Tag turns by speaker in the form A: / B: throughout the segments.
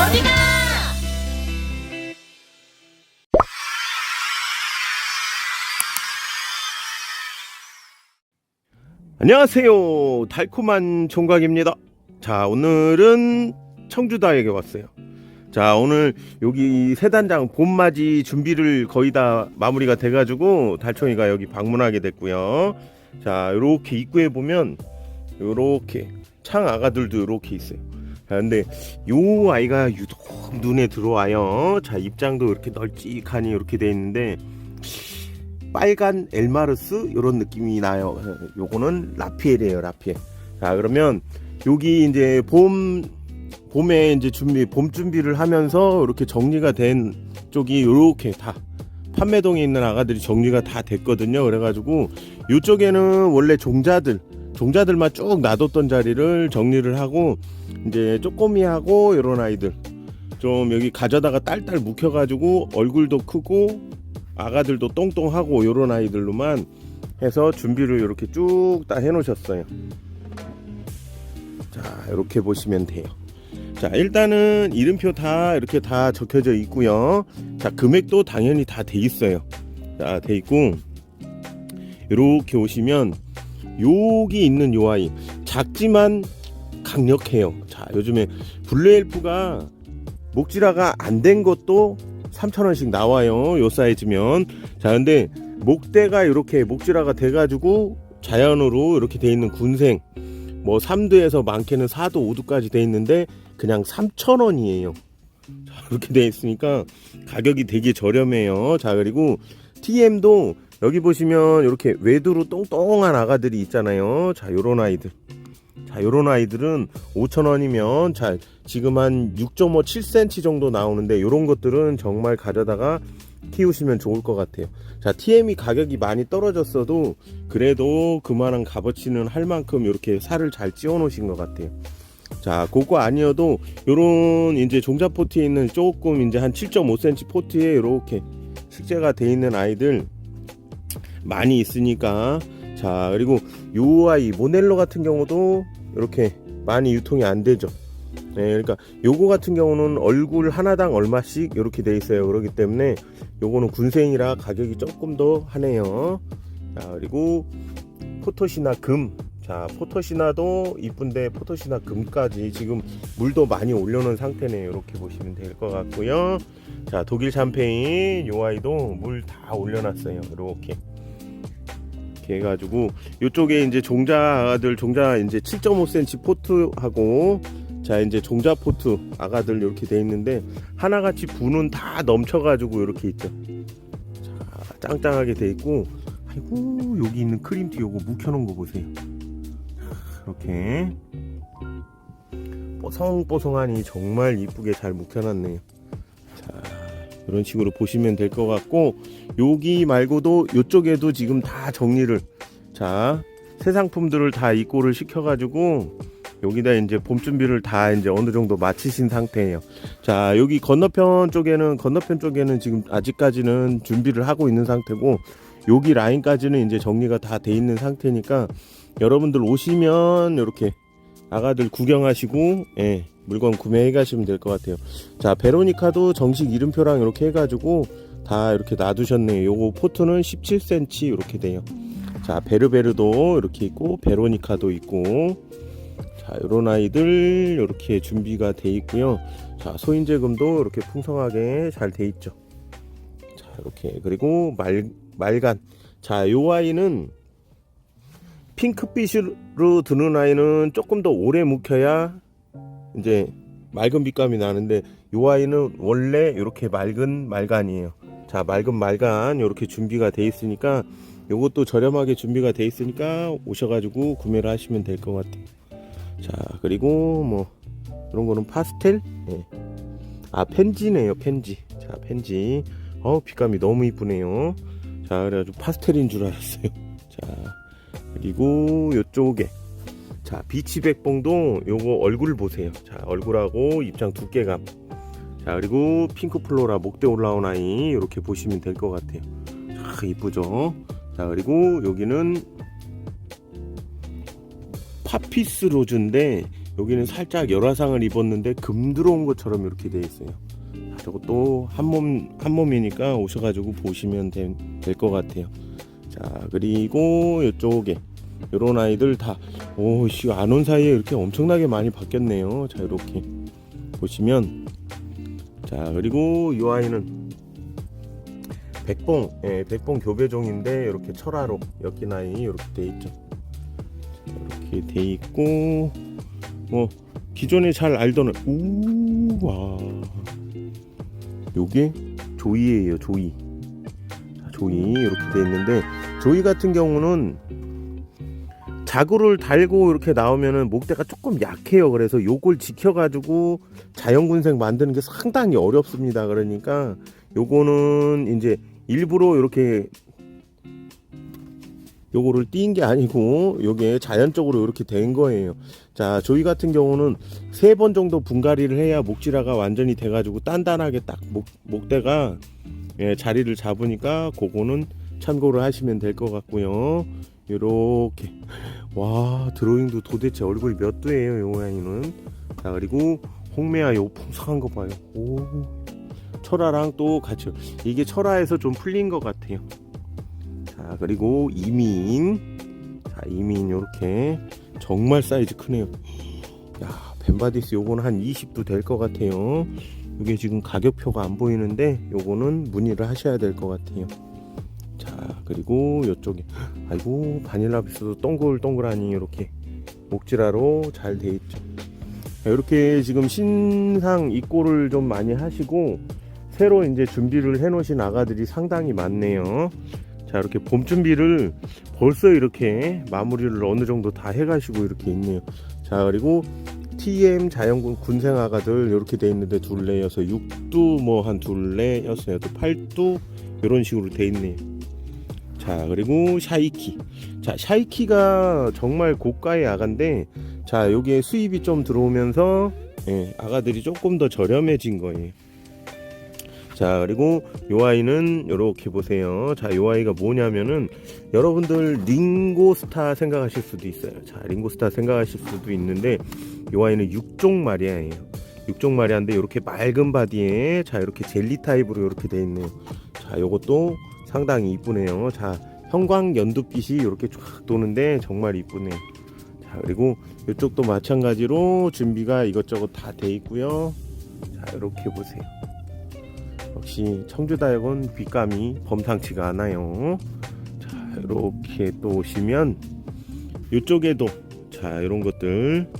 A: 어디가?
B: 안녕하세요. 달콤한 총각입니다. 자, 오늘은 청주다에게 왔어요. 자, 오늘 여기 세단장 봄맞이 준비를 거의 다 마무리가 돼가지고 달총이가 여기 방문하게 됐고요. 자, 요렇게 입구에 보면 요렇게 창 아가들도 요렇게 있어요. 자, 근데 요 아이가 유독 눈에 들어와요. 자, 입장도 이렇게 널찍하니 이렇게 돼 있는데 빨간 엘마르스 이런 느낌이 나요. 요거는 라피엘이에요, 라피엘. 자, 그러면 여기 이제 봄 봄에 이제 준비 봄 준비를 하면서 이렇게 정리가 된 쪽이 이렇게 다 판매동에 있는 아가들이 정리가 다 됐거든요. 그래가지고 이쪽에는 원래 종자들 종자들만 쭉 놔뒀던 자리를 정리를 하고 이제 쪼꼬미하고 이런 아이들 좀 여기 가져다가 딸딸 묵혀가지고 얼굴도 크고 아가들도 똥똥하고 요런 아이들로만 해서 준비를 이렇게 쭉 다 해놓으셨어요. 자, 이렇게 보시면 돼요. 자, 일단은 이름표 다 이렇게 다 적혀져 있고요. 자, 금액도 당연히 다 돼 있어요. 자, 돼 있고 이렇게 오시면 여기 있는 요 아이 작지만 강력해요. 자, 요즘에 블루엘프가 목질화가 안 된 것도 3,000원씩 나와요. 요 사이즈면. 자, 근데 목대가 이렇게 목질화가 돼가지고 자연으로 이렇게 돼 있는 군생 뭐 3두에서 많게는 4두, 5두까지 돼 있는데 그냥 3,000원이에요. 자, 이렇게 돼 있으니까 가격이 되게 저렴해요. 자, 그리고 TM도 여기 보시면 이렇게 외두로 똥똥한 아가들이 있잖아요. 자, 요런 아이들. 자, 요런 아이들은 5,000원이면 자, 지금 한 6.5, 7cm 정도 나오는데 요런 것들은 정말 가져다가 키우시면 좋을 것 같아요. 자, TM이 가격이 많이 떨어졌어도 그래도 그만한 값어치는 할 만큼 이렇게 살을 잘 찌워 놓으신 것 같아요. 자, 그거 아니어도 요런 이제 종자 포트에 있는 조금 이제 한 7.5cm 포트에 이렇게 식재가 돼 있는 아이들 많이 있으니까 자, 그리고 요 아이 모넬로 같은 경우도 이렇게 많이 유통이 안 되죠. 네, 그러니까 요거 같은 경우는 얼굴 하나당 얼마씩 이렇게 돼 있어요. 그렇기 때문에 요거는 군생이라 가격이 조금 더 하네요. 자, 그리고 포토시나 금. 자, 포토시나도 이쁜데 포토시나 금까지 지금 물도 많이 올려놓은 상태네요. 이렇게 보시면 될 것 같고요. 자, 독일 샴페인 요 아이도 물 다 올려놨어요. 이렇게. 이렇게 해가지고 이쪽에 이제 종자들 종자 이제 7.5cm 포트하고 자 이제 종자 포트 아가들 이렇게 돼 있는데 하나같이 분은 다 넘쳐가지고 이렇게 있죠. 자 짱짱하게 돼 있고 아이고 여기 있는 크림티 요거 묵혀놓은 거 보세요. 이렇게 뽀송뽀송하니 정말 이쁘게 잘 묵혀놨네요. 자 이런 식으로 보시면 될 것 같고 여기 말고도 이쪽에도 지금 다 정리를 자 새 상품들을 다 입고를 시켜가지고 여기다 이제 봄 준비를 다 이제 어느 정도 마치신 상태예요. 자 여기 건너편 쪽에는 건너편 쪽에는 지금 아직까지는 준비를 하고 있는 상태고 여기 라인까지는 이제 정리가 다 돼 있는 상태니까 여러분들 오시면 이렇게 아가들 구경하시고 예, 물건 구매해 가시면 될 것 같아요. 자 베로니카도 정식 이름표랑 이렇게 해가지고 다 이렇게 놔두셨네요. 요거 포트는 17cm 이렇게 돼요. 자 베르베르도 이렇게 있고 베로니카도 있고 자 요런 아이들 이렇게 준비가 돼 있고요. 자 소인제금도 이렇게 풍성하게 잘 돼 있죠. 자 이렇게 그리고 말 말간 자 요 아이는 핑크빛으로 드는 아이는 조금 더 오래 묵혀야 이제 맑은 빛감이 나는데 요 아이는 원래 이렇게 맑은 말간이에요. 자 맑은 말간 이렇게 준비가 돼 있으니까 요것도 저렴하게 준비가 돼 있으니까 오셔가지고 구매를 하시면 될 것 같아요. 자 그리고 뭐 이런 거는 파스텔 예. 아 펜지네요 펜지 자 펜지 어 빛감이 너무 이쁘네요 자 그래가지고 파스텔인 줄 알았어요 자 그리고 요쪽에 자 비치백봉도 요거 얼굴 보세요 자 얼굴하고 입장 두께감 자 그리고 핑크 플로라 목대 올라온 아이 이렇게 보시면 될 것 같아요 자 이쁘죠 자 그리고 여기는 파피스 로즈인데 여기는 살짝 열화상을 입었는데 금 들어온 것처럼 이렇게 돼 있어요. 자, 저것도 한몸 한 몸이니까 오셔가지고 보시면 될 것 같아요. 자 그리고 이쪽에 요런 아이들 다 오씨 안 온 사이에 이렇게 엄청나게 많이 바뀌었네요. 자 이렇게 보시면 자 그리고 이 아이는 백봉 예, 백봉 교배종인데 이렇게 철화로 엮인 아이 이렇게 돼 있죠. 이렇게 돼 있고 뭐 기존에 잘 알던 우와 요게 조이예요 조이 자, 조이 이렇게 돼 있는데 조이 같은 경우는 자구를 달고 이렇게 나오면은 목대가 조금 약해요. 그래서 요걸 지켜가지고 자연군생 만드는 게 상당히 어렵습니다. 그러니까 요거는 이제 일부러 이렇게 요거를 띈게 아니고 요게 자연적으로 이렇게 된 거예요. 자 저희 같은 경우는 세 번 정도 분갈이를 해야 목질화가 완전히 돼 가지고 단단하게 딱 목, 목대가 예, 자리를 잡으니까 그거는 참고를 하시면 될 것 같고요 요렇게. 와 드로잉도 도대체 얼굴이 몇 도예요 요 모양이는? 자 그리고 홍매화 요 풍성한 거 봐요. 오. 철화랑 또 같이. 이게 철화에서 좀 풀린 것 같아요. 자 그리고 이민. 자 이민 요렇게. 정말 사이즈 크네요. 야 벤바디스 요거는 한 20도 될 것 같아요. 이게 지금 가격표가 안 보이는데 요거는 문의를 하셔야 될 것 같아요. 자 그리고 요쪽에 아이고 바닐라 비스도 동글동글하니 이렇게 목질화로 잘 돼 있죠. 이렇게 지금 신상 입고를 좀 많이 하시고 새로 이제 준비를 해 놓으신 아가들이 상당히 많네요. 자 이렇게 봄 준비를 벌써 이렇게 마무리를 어느 정도 다 해가시고 이렇게 있네요. 자 그리고 TM 자연군 군생 아가들 이렇게 돼 있는데 둘레여서 6두 뭐 한 둘레였어요. 또 8두 이런 식으로 돼 있네요 자 그리고 샤이키. 자 샤이키가 정말 고가의 아가인데 자 여기에 수입이 좀 들어오면서 예, 아가들이 조금 더 저렴해진 거예요. 자 그리고 요 아이는 이렇게 보세요. 자요 아이가 뭐냐면은 여러분들 링고스타 생각하실 수도 있어요. 자 링고스타 생각하실 수도 있는데 요 아이는 육종 마리아예요. 육종 마리아인데 이렇게 맑은 바디에 자 이렇게 젤리 타입으로 이렇게 돼 있네요. 자 요것도 상당히 이쁘네요 자 형광 연두빛이 이렇게 쫙 도는데 정말 이쁘네요 자 그리고 이쪽도 마찬가지로 준비가 이것저것 다 돼 있고요 자 이렇게 보세요 역시 청주다육은 귓감이 범상치가 않아요. 자, 이렇게 또 오시면 이쪽에도 자 이런 것들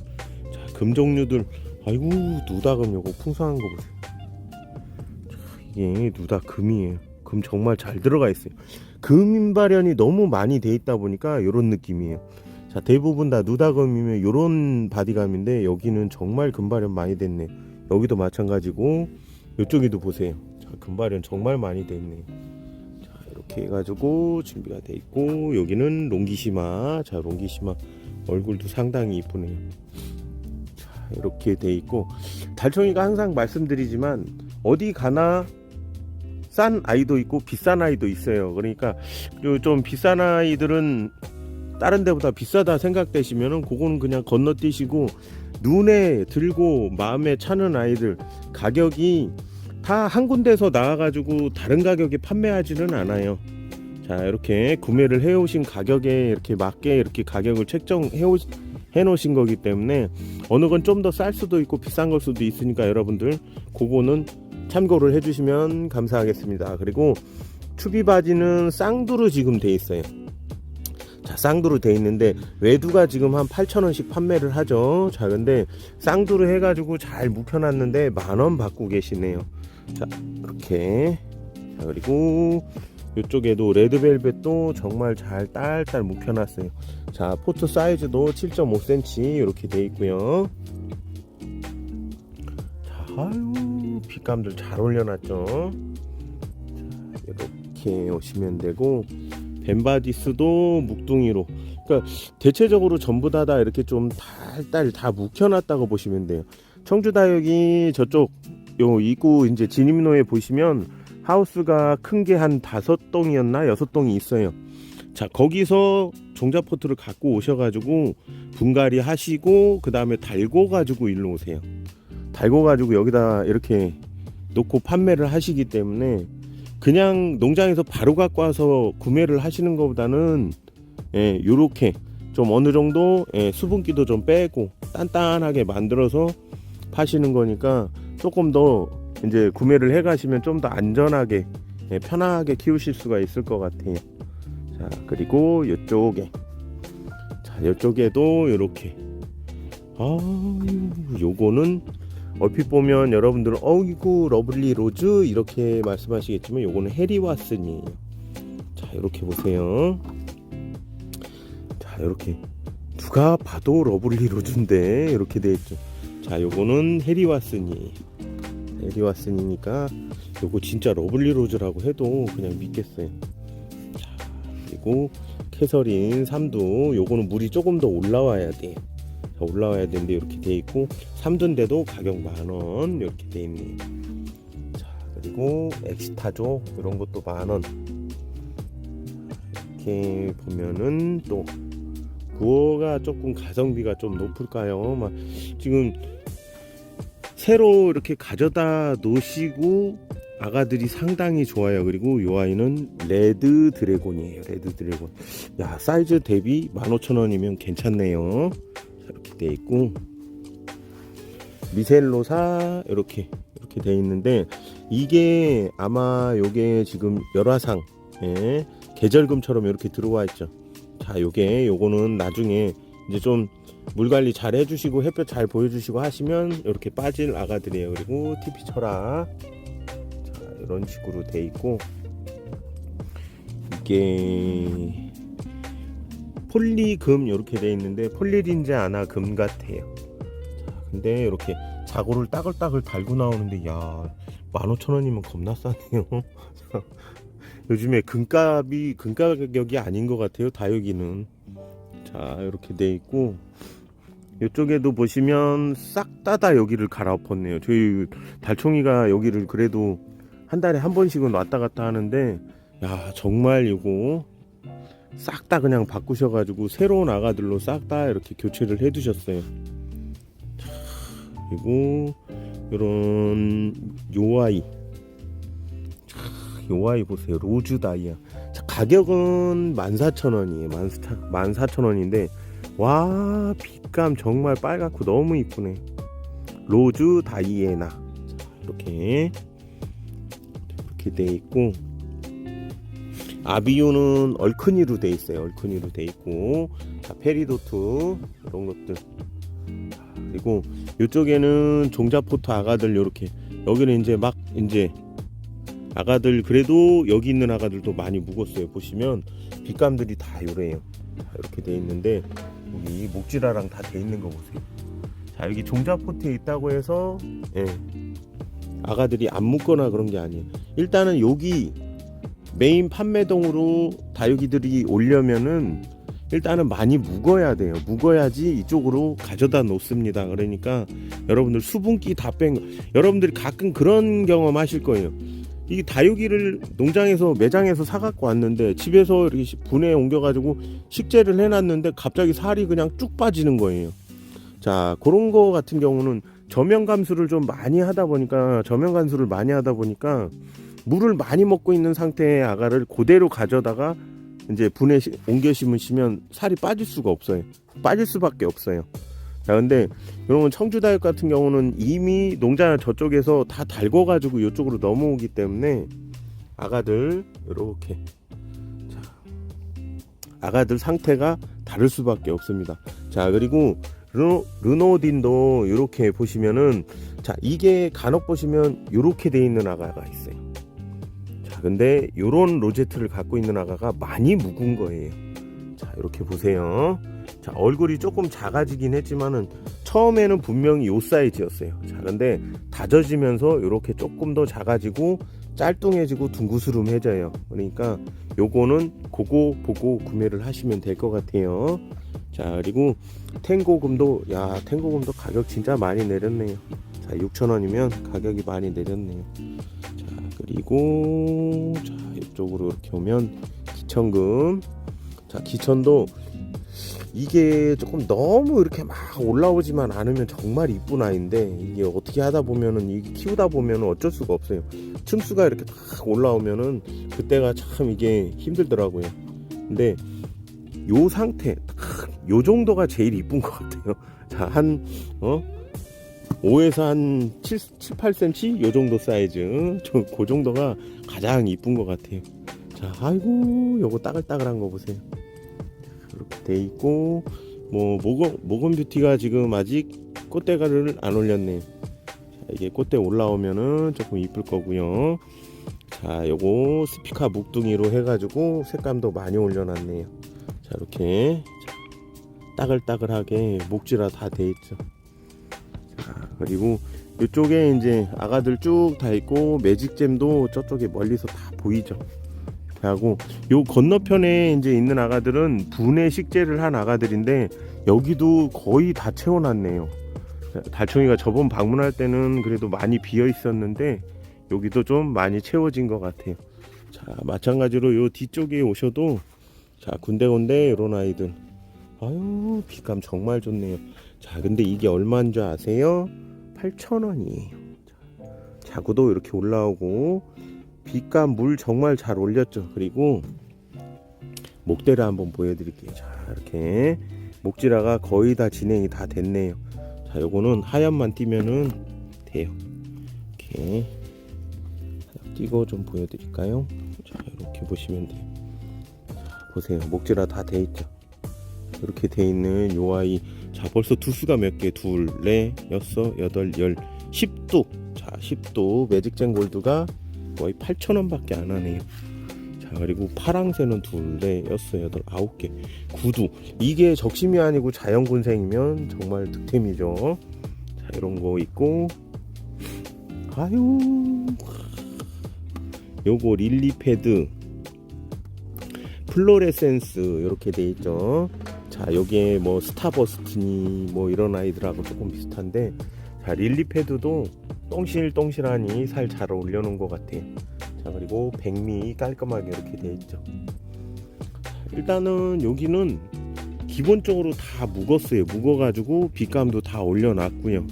B: 자, 금 종류들 아이고 누다금 요거 풍성한 거 보세요. 자, 이게 누다 금이에요. 금 정말 잘 들어가 있어요. 금 발현이 너무 많이 돼 있다 보니까 이런 느낌이에요. 자 대부분 다 누다금이면 이런 바디감인데 여기는 정말 금 발현 많이 됐네. 여기도 마찬가지고 이쪽에도 보세요. 자, 금발은 정말 많이 돼 있네요. 자, 이렇게 해가지고 준비가 돼 있고 여기는 롱기시마. 자, 롱기시마 얼굴도 상당히 이쁘네요. 자, 이렇게 돼 있고 달총이가 항상 말씀드리지만 어디 가나 싼 아이도 있고 비싼 아이도 있어요. 그러니까 요좀 비싼 아이들은 다른 데보다 비싸다 생각되시면은 그거는 그냥 건너뛰시고 눈에 들고 마음에 차는 아이들 가격이 다 한 군데서 나와가지고 다른 가격에 판매하지는 않아요. 자 이렇게 구매를 해오신 가격에 이렇게 맞게 이렇게 가격을 책정해 오, 해놓으신 거기 때문에 어느 건 좀 더 쌀 수도 있고 비싼 걸 수도 있으니까 여러분들 그거는 참고를 해주시면 감사하겠습니다. 그리고 추비 바지는 쌍두로 지금 돼 있어요. 자 쌍두로 돼 있는데 외두가 지금 한 8,000원씩 판매를 하죠. 자 근데 쌍두로 해 가지고 잘 묵혀 놨는데 만 원 받고 계시네요. 자 이렇게 자 그리고 이쪽에도 레드벨벳도 정말 잘 딸딸 묵혀 놨어요. 자 포트 사이즈도 7.5cm 이렇게 돼 있고요. 자 아유 빗감들 잘 올려놨죠. 자 이렇게 오시면 되고 벤바디스도 묵둥이로 그러니까 대체적으로 전부 다 다 이렇게 좀 달달 다 묵혀놨다고 보시면 돼요 청주다육이 저쪽 요 입구 이제 진입로에 보시면 하우스가 큰 게 한 다섯 동이었나 여섯 동이 있어요 자 거기서 종자 포트를 갖고 오셔가지고 분갈이 하시고 그 다음에 달고 가지고 일로 오세요. 달고 가지고 여기다 이렇게 놓고 판매를 하시기 때문에 그냥 농장에서 바로 갖고 와서 구매를 하시는 것보다는 예, 요렇게 좀 어느 정도 예, 수분기도 좀 빼고 단단하게 만들어서 파시는 거니까 조금 더 이제 구매를 해 가시면 좀 더 안전하게 예, 편하게 키우실 수가 있을 것 같아요. 자, 그리고 이쪽에 자, 이쪽에도 이렇게 아, 요거는 얼핏 보면 여러분들은 어이구 러블리 로즈 이렇게 말씀하시겠지만 요거는 해리와슨이에요. 자, 이렇게 보세요. 자, 이렇게 누가 봐도 러블리 로즈인데 이렇게 돼 있죠. 자, 요거는 해리와슨이에요. 해리와슨이니까 요거 진짜 러블리 로즈라고 해도 그냥 믿겠어요. 자, 그리고 캐서린 삼두 요거는 물이 조금 더 올라와야 돼요. 자, 올라와야 되는데 이렇게 돼 있고 삼두인데도 가격 만원 이렇게 돼 있네요. 자, 그리고 엑시타죠. 이런 것도 만 원. 이렇게 보면은 또 부어가 조금 가성비가 좀 높을까요? 막 지금 새로 이렇게 가져다 놓으시고 아가들이 상당히 좋아요. 그리고 요 아이는 레드 드래곤이에요. 레드 드래곤. 야 사이즈 대비 15,000원이면 괜찮네요. 돼 있고 미셀로사 이렇게 이렇게 돼 있는데 이게 아마 요게 지금 열화상 예, 계절금처럼 이렇게 들어와 있죠. 자, 요게 요거는 나중에 이제 좀 물 관리 잘 해주시고 햇볕 잘 보여주시고 하시면 이렇게 빠질 아가들이에요. 그리고 TP 철학 자, 이런 식으로 돼 있고 이게 폴리금 이렇게 돼 있는데 폴리린제 아나 금 같아요. 자, 근데 이렇게 자고를 따글따글 달고 나오는데 야 15,000원이면 겁나 싸네요. 요즘에 금값이 금가 가격이 아닌 것 같아요. 다육이는 자 이렇게 돼 있고 이쪽에도 보시면 싹 다다 여기를 갈아엎었네요. 저희 달총이가 여기를 그래도 한 달에 한 번씩은 왔다 갔다 하는데 야 정말 이거 싹 다 그냥 바꾸셔가지고 새로운 아가들로 싹 다 이렇게 교체를 해두셨어요. 자, 그리고 이런 요 아이. 요 아이 보세요. 로즈 다이아. 자, 가격은 14,000원이에요. 14,000원인데 와 빛감 정말 빨갛고 너무 이쁘네. 로즈 다이애나. 자, 이렇게 이렇게 돼 있고 아비오는 얼큰이로 돼 있어요. 얼큰이로 돼 있고. 자, 페리도트 이런 것들. 자, 그리고 이쪽에는 종자포트 아가들 이렇게. 여기는 이제 막 이제 아가들 그래도 여기 있는 아가들도 많이 묵었어요. 보시면 빛감들이 다 요래요. 자, 이렇게 돼 있는데 여기 목지라랑 다 돼 있는 거 보세요. 자 여기 종자 포트에 있다고 해서 예, 아가들이 안 묵거나 그런 게 아니에요. 일단은 여기 메인 판매동으로 다육이들이 오려면은 일단은 많이 묵어야 돼요. 묵어야지 이쪽으로 가져다 놓습니다. 그러니까 여러분들 수분기 다뺀거 여러분들이 가끔 그런 경험 하실 거예요. 이 다육이를 농장에서 매장에서 사갖고 왔는데 집에서 이렇게 시- 분해 옮겨가지고 식재를 해놨는데 갑자기 살이 그냥 쭉 빠지는 거예요. 자 그런 거 같은 경우는 저면 감수를 좀 많이 하다 보니까 저면 감수를 많이 하다 보니까 물을 많이 먹고 있는 상태의 아가를 그대로 가져다가 이제 분해 시- 옮겨 심으시면 살이 빠질 수가 없어요. 빠질 수밖에 없어요. 자 근데 여러분 청주다육 같은 경우는 이미 농장 저쪽에서 다 달궈 가지고 이쪽으로 넘어오기 때문에 아가들 이렇게 자 아가들 상태가 다를 수밖에 없습니다. 자 그리고 르, 르노딘도 이렇게 보시면은 자 이게 간혹 보시면 이렇게 돼 있는 아가가 있어요. 자 근데 요런 로제트를 갖고 있는 아가가 많이 묵은 거예요. 자 이렇게 보세요. 자 얼굴이 조금 작아지긴 했지만은 처음에는 분명히 요 사이즈였어요. 자 근데 다져지면서 이렇게 조금 더 작아지고 짤뚱해지고 둥구스름해져요. 그러니까 요거는 그거 보고 구매를 하시면 될 것 같아요. 자 그리고 탱고금도 야 탱고금도 가격 진짜 많이 내렸네요. 자 6,000원이면 가격이 많이 내렸네요. 자 그리고 자 이쪽으로 이렇게 오면 기천금 자 기천도 이게 조금 너무 이렇게 막 올라오지만 않으면 정말 이쁜 아이인데 이게 어떻게 하다 보면은 이게 키우다 보면은 어쩔 수가 없어요. 층수가 이렇게 딱 올라오면은 그때가 참 이게 힘들더라고요. 근데 요 상태 딱 요 정도가 제일 이쁜 것 같아요. 자, 한 어? 5에서 한 7, 7 8cm 요 정도 사이즈. 저그 정도가 가장 이쁜 것 같아요. 자, 아이고, 요거 따글따글한 거 보세요. 이렇게 돼 있고 뭐 모건 모건 뷰티가 지금 아직 꽃대가를 안 올렸네요. 자, 이게 꽃대 올라오면은 조금 이쁠 거고요. 자, 요거 스피카 묵둥이로 해가지고 색감도 많이 올려놨네요. 자, 이렇게 자, 따글따글하게 목지라 다 돼 있죠. 자, 그리고 이쪽에 이제 아가들 쭉 다 있고 매직잼도 저쪽에 멀리서 다 보이죠. 하고 요 건너편에 이제 있는 아가들은 분해 식재를 한 아가들인데 여기도 거의 다 채워놨네요. 달총이가 저번 방문할 때는 그래도 많이 비어 있었는데 여기도 좀 많이 채워진 것 같아요. 자 마찬가지로 요 뒤쪽에 오셔도 자 군데군데 이런 아이들 아유 빛감 정말 좋네요. 자 근데 이게 얼마인 줄 아세요? 8,000원이에요. 자구도 이렇게 올라오고 빛감 물 정말 잘 올렸죠. 그리고 목대를 한번 보여드릴게요. 자 이렇게 목지라가 거의 다 진행이 다 됐네요. 자 요거는 하얀만 띄면은 돼요. 이렇게 띄고 좀 보여드릴까요? 자 이렇게 보시면 돼요. 자, 보세요. 목지라 다 돼 있죠. 이렇게 돼 있는 요 아이 자 벌써 두수가 몇 개? 둘, 넷, 여섯, 여덟, 열, 10도. 자 10도. 매직젠 골드가 거의 8,000원밖에 안 하네요. 자 그리고 파랑새는 둘, 넷, 여섯, 여덟, 아홉 개, 구두. 이게 적심이 아니고 자연군생이면 정말 득템이죠. 자 이런 거 있고. 아유. 요거 릴리 패드. 플로레센스. 이렇게 돼 있죠. 자 여기에 뭐 스타버스트니 뭐 이런 아이들하고 조금 비슷한데 자 릴리 패드도 똥실똥실하니 살잘 올려놓은 것 같아요. 자 그리고 백미 깔끔하게 이렇게 돼 있죠. 일단은 여기는 기본적으로 다 묵었어요. 묵어가지고 빛감도 다 올려놨고요.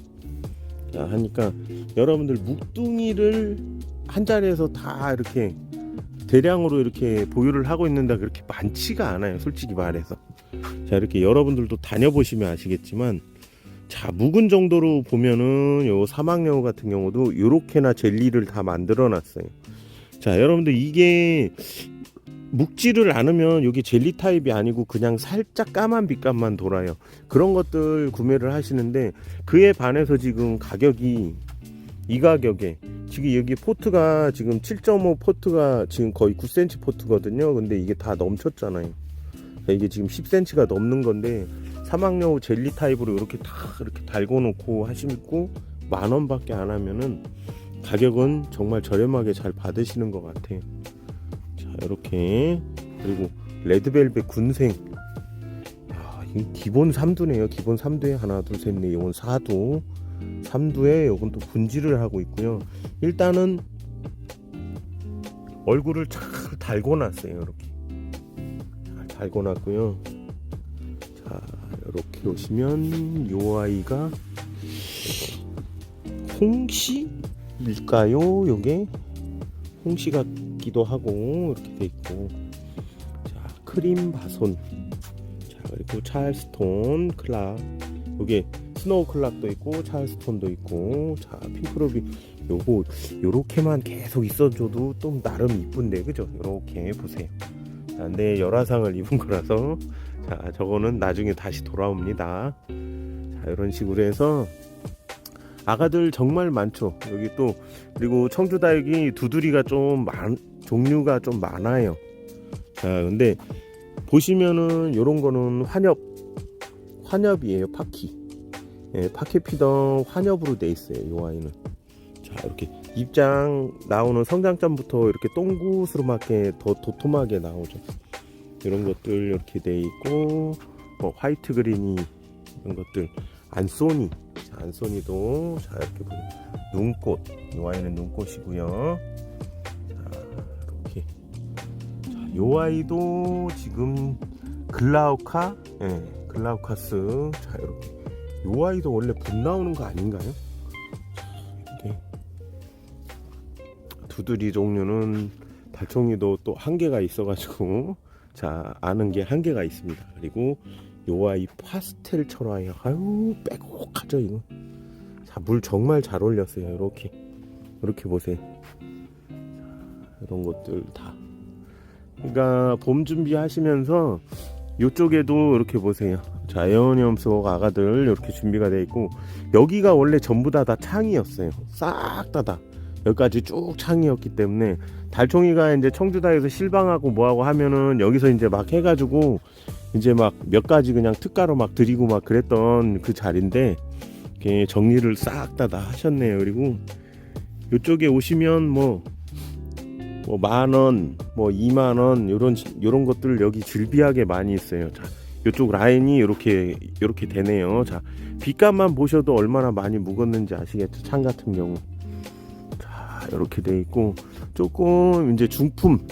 B: 자 하니까 여러분들 묵둥이를 한 자리에서 다 이렇게 대량으로 이렇게 보유를 하고 있는데 그렇게 많지가 않아요. 솔직히 말해서. 자 이렇게 여러분들도 다녀보시면 아시겠지만 자 묵은 정도로 보면은 요 사막여우 같은 경우도 요렇게나 젤리를 다 만들어 놨어요. 자 여러분들 이게 묵지를 않으면 여기 젤리 타입이 아니고 그냥 살짝 까만 빛감만 돌아요. 그런 것들 구매를 하시는데 그에 반해서 지금 가격이 이 가격에 지금 여기 포트가 지금 7.5 포트가 지금 거의 9cm 포트거든요. 근데 이게 다 넘쳤잖아요 이게 지금 10cm가 넘는 건데 사막여우 젤리 타입으로 이렇게 다 이렇게 달고 놓고 하시고 만 원밖에 안 하면은 가격은 정말 저렴하게 잘 받으시는 것 같아요. 자 이렇게 그리고 레드벨벳 군생 아, 이 기본 3두네요. 기본 3두에 하나 둘셋넷 이건 4두 3두에 이건 또 분지를 하고 있고요. 일단은 얼굴을 잘 달고 놨어요. 이렇게 잘 달고 놨고요. 자 이렇게 오시면 요 아이가 홍시일까요? 요게? 홍시 같기도 하고 이렇게 돼 있고. 자 크림 바손. 자 그리고 찰스톤 클락. 요게 스노우 클락도 있고 찰스톤도 있고. 자 핑크로비. 요거 요렇게만 계속 있어줘도 좀 나름 이쁜데 그죠? 요렇게 보세요 자, 근데 열화상을 입은 거라서 자, 저거는 나중에 다시 돌아옵니다. 자, 이런 식으로 해서 아가들 정말 많죠. 여기 또 그리고 청주다육이 두드리가 좀 많, 종류가 좀 많아요. 자, 근데 보시면은 요런 거는 환엽 환엽이에요, 파키. 예, 파키 피던 환엽으로 돼 있어요, 요 아이는. 자, 이렇게 입장 나오는 성장점부터 이렇게 동구스름하게 더 도톰하게 나오죠. 이런 것들 이렇게 돼 있고 뭐 화이트 그린이 이런 것들 안소니 자, 안소니도 자 이렇게 보면 눈꽃 이 아이는 눈꽃이고요 자 이렇게 자, 요 아이도 지금 글라우카, 예, 글라우카스. 자, 이렇게. 요 아이도 원래 분 나오는 거 아닌가요? 두드리 종류는 달총이도 또 한계가 있어가지고 자 아는 게 한계가 있습니다. 그리고 요 아이 파스텔 철화예요. 아유 빼곡하죠 이거. 자물 정말 잘 올렸어요. 이렇게 이렇게 보세요. 자, 이런 것들 다. 그러니까 봄 준비하시면서 이쪽에도 이렇게 보세요. 자 에어니엄 속 아가들 이렇게 준비가 돼 있고 여기가 원래 전부 다 다 창이었어요. 싹 다 다. 여기까지 쭉 창이었기 때문에 달총이가 이제 청주다에서 실방하고 뭐하고 하면은 여기서 이제 막 해가지고 이제 막 몇 가지 그냥 특가로 막 드리고 막 그랬던 그 자리인데 이렇게 정리를 싹 다 다 하셨네요. 그리고 이쪽에 오시면 뭐 뭐 만 원, 뭐 이만 원 요런 요런 것들 여기 질비하게 많이 있어요. 자, 이쪽 라인이 이렇게 이렇게 되네요. 자, 빛감만 보셔도 얼마나 많이 묵었는지 아시겠죠? 창 같은 경우. 자, 이렇게 돼 있고 조금 이제 중품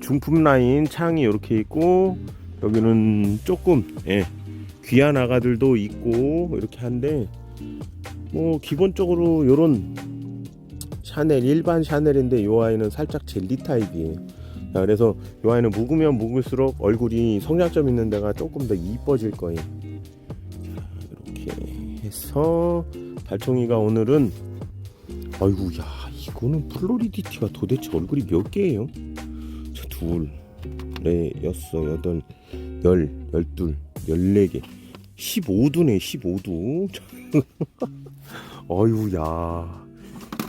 B: 중품 라인 창이 이렇게 있고 여기는 조금 예, 귀한 아가들도 있고 이렇게 한데 뭐 기본적으로 요런 샤넬 일반 샤넬인데 요 아이는 살짝 젤리 타입이에요. 자, 그래서 요 아이는 묵으면 묵을수록 얼굴이 성장점 있는 데가 조금 더 이뻐질 거예요. 자, 이렇게 해서 달총이가 오늘은 아이고 야 이거는 플로리디티가 도대체 얼굴이 몇 개예요? 자, 둘, 넷, 여섯, 여덟, 열, 열둘, 열네 개, 15두네 15두. 어휴 야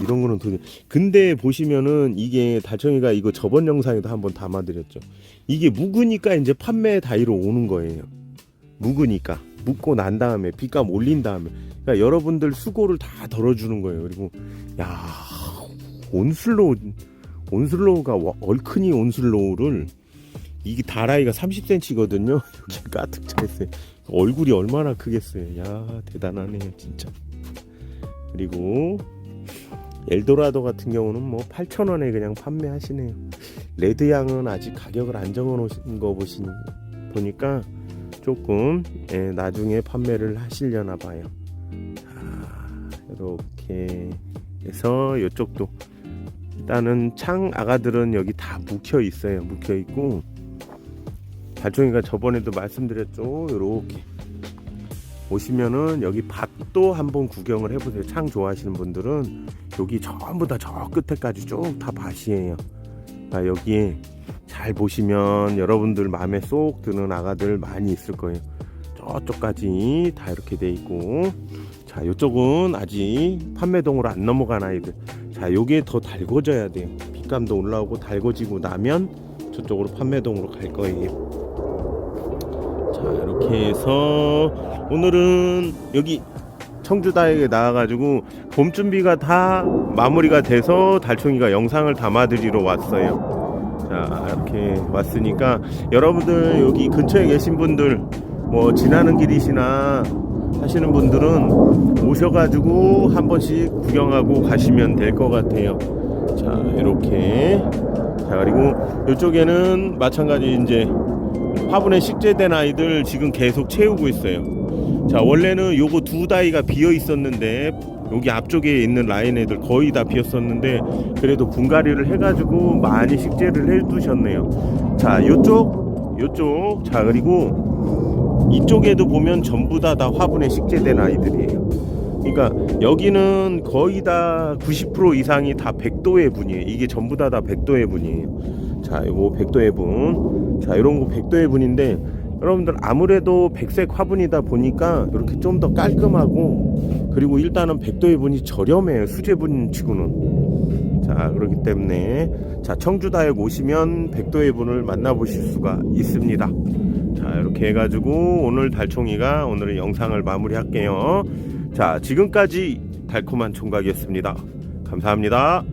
B: 이런 거는 도대체 근데 보시면은 이게 달청이가 이거 저번 영상에도 한번 담아드렸죠. 이게 묵으니까 이제 판매 다이로 오는 거예요. 묵으니까 묵고 난 다음에 빛감 올린 다음에 그러니까 여러분들 수고를 다 덜어주는 거예요. 그리고 야 온슬로우 온슬로우가 와- 얼큰이 온슬로우를 이게 다라이가 30cm거든요. 여기 가득 차 있어요. 얼굴이 얼마나 크겠어요. 야 대단하네요 진짜. 그리고 엘도라도 같은 경우는 뭐 8,000원에 그냥 판매하시네요. 레드양은 아직 가격을 안 정해 놓으신 거 보시 보니까 조금 예, 나중에 판매를 하시려나 봐요. 자, 이렇게 해서 이쪽도 일단은 창 아가들은 여기 다 묵혀 있어요. 묵혀 있고 발종이가 저번에도 말씀드렸죠. 이렇게 오시면은 여기 밭도 한번 구경을 해보세요. 창 좋아하시는 분들은 여기 전부 다 저 끝에까지 쭉 다 밭이에요. 아, 여기에 잘 보시면 여러분들 마음에 쏙 드는 아가들 많이 있을 거예요. 저쪽까지 다 이렇게 돼 있고 자 이쪽은 아직 판매동으로 안 넘어간 아이들 자 요게 더 달궈져야 돼요 빛감도 올라오고 달궈지고 나면 저쪽으로 판매동으로 갈 거예요. 자 이렇게 해서 오늘은 여기 청주다에게 나와가지고 봄 준비가 다 마무리가 돼서 달총이가 영상을 담아드리러 왔어요. 자 이렇게 왔으니까 여러분들 여기 근처에 계신 분들 뭐 지나는 길이시나 하시는 분들은 오셔가지고 한 번씩 구경하고 가시면 될 것 같아요. 자 이렇게 자 그리고 이쪽에는 마찬가지 이제 화분에 식재된 아이들 지금 계속 채우고 있어요. 자 원래는 요거 두 다이가 비어 있었는데 여기 앞쪽에 있는 라인 애들 거의 다 비었었는데 그래도 분갈이를 해가지고 많이 식재를 해두셨네요. 자 요쪽 요쪽 자 그리고 이쪽에도 보면 전부 다 다 화분에 식재된 아이들이에요. 그러니까 여기는 거의 다 90% 이상이 다 백도의 분이에요. 이게 전부 다다 백도의 분이에요. 자, 요거 백도의 분. 자, 이런 거 백도의 분인데 여러분들 아무래도 백색 화분이다 보니까 이렇게 좀 더 깔끔하고 그리고 일단은 백도의 분이 저렴해요. 수제분 치고는. 자, 그렇기 때문에 자, 청주다역 오시면 백도의 분을 만나보실 수가 있습니다. 자 이렇게 해가지고 오늘 달총이가 오늘의 영상을 마무리할게요. 자 지금까지 달콤한 총각이었습니다. 감사합니다